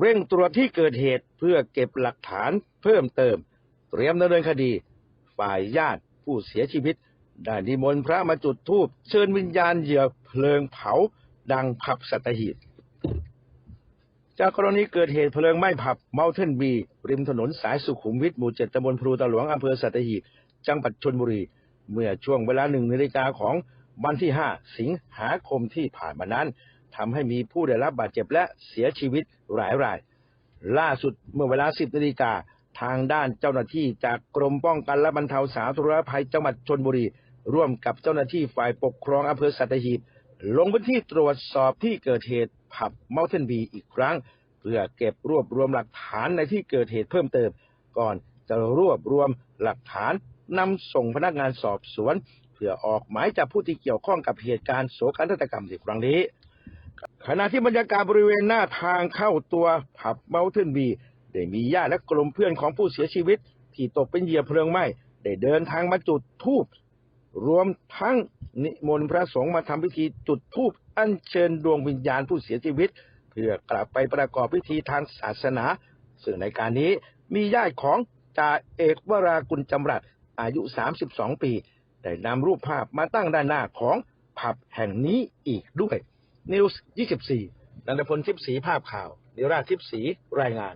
เร่งตรวจที่เกิดเหตุเพื่อเก็บหลักฐานเพิ่มเติม เตรียมดำเนินคดี ฝ่ายญาติผู้เสียชีวิต ได้นิมนต์พระมาจุดธูปเชิญวิญญาณเหยื่อเพลิงเผา ดังผับสัตหีบจากกรณีเกิดเหตุเพลิงไหม้ผับเม t เทนบี ริมถนนสายสุขุมวิทหมู่เจ็ดตำบลพลูตะหลวงอำเภอสัตหีบจังหวัดชนบุรี เมื่อช่วงเวลาหนึ่งนาฬิกาของวันที่ 5 สิงหาคมที่ผ่านมานั้น ทำให้มีผู้ได้รับบาดเจ็บและเสียชีวิตหลายราย ล่าสุดเมื่อเวลา 10นาฬิกาทางด้านเจ้าหน้าที่จากกรมป้องกันและบรรเทาสาธารณภัยจังหวัดชนบุรี ร่วมกับเจ้าหน้าที่ฝ่ายปกครองอำเภอสัตหีบ ลงพื้นที่ตรวจสอบที่เกิดเหตุผับเม t เทนบีอีกครั้ง เพื่อเก็บรวบรวมหลักฐานในที่เกิดเหตุเพิ่มเติม ก่อนจะรวบรวมหลักฐานนำส่งพนักงานสอบสวน เพื่อออกหมายจับผู้ที่เกี่ยวข้องกับเหตุการณ์โศกนาฏกรรมในครั้งนี้ ขณะที่บรรยากาศบริเวณหน้าทางเข้าตัวผับเม t เทนบีได้มีญาติและกลุ่มเพื่อนของผู้เสียชีวิต ที่ตกเป็นเหยื่อเพลิงไหม้ได้เดินทางมาจุดธูปรวมทั้งนิมนต์พระสงฆ์มาทำพิธีจุดธูปอัญเชิญดวงวิญญาณผู้เสียชีวิต เพื่อกลับไปประกอบพิธีทางศาสนา ซึ่งในการนี้มีญาติของจ่าเอกวรากุลจำรัดอายุ 32 ปี ได้นำรูปภาพมาตั้งด้านหน้าของผับแห่งนี้อีกด้วย นิวส์24นันทพลทิพสีภาพข่าว นิราชทิพสีรายงาน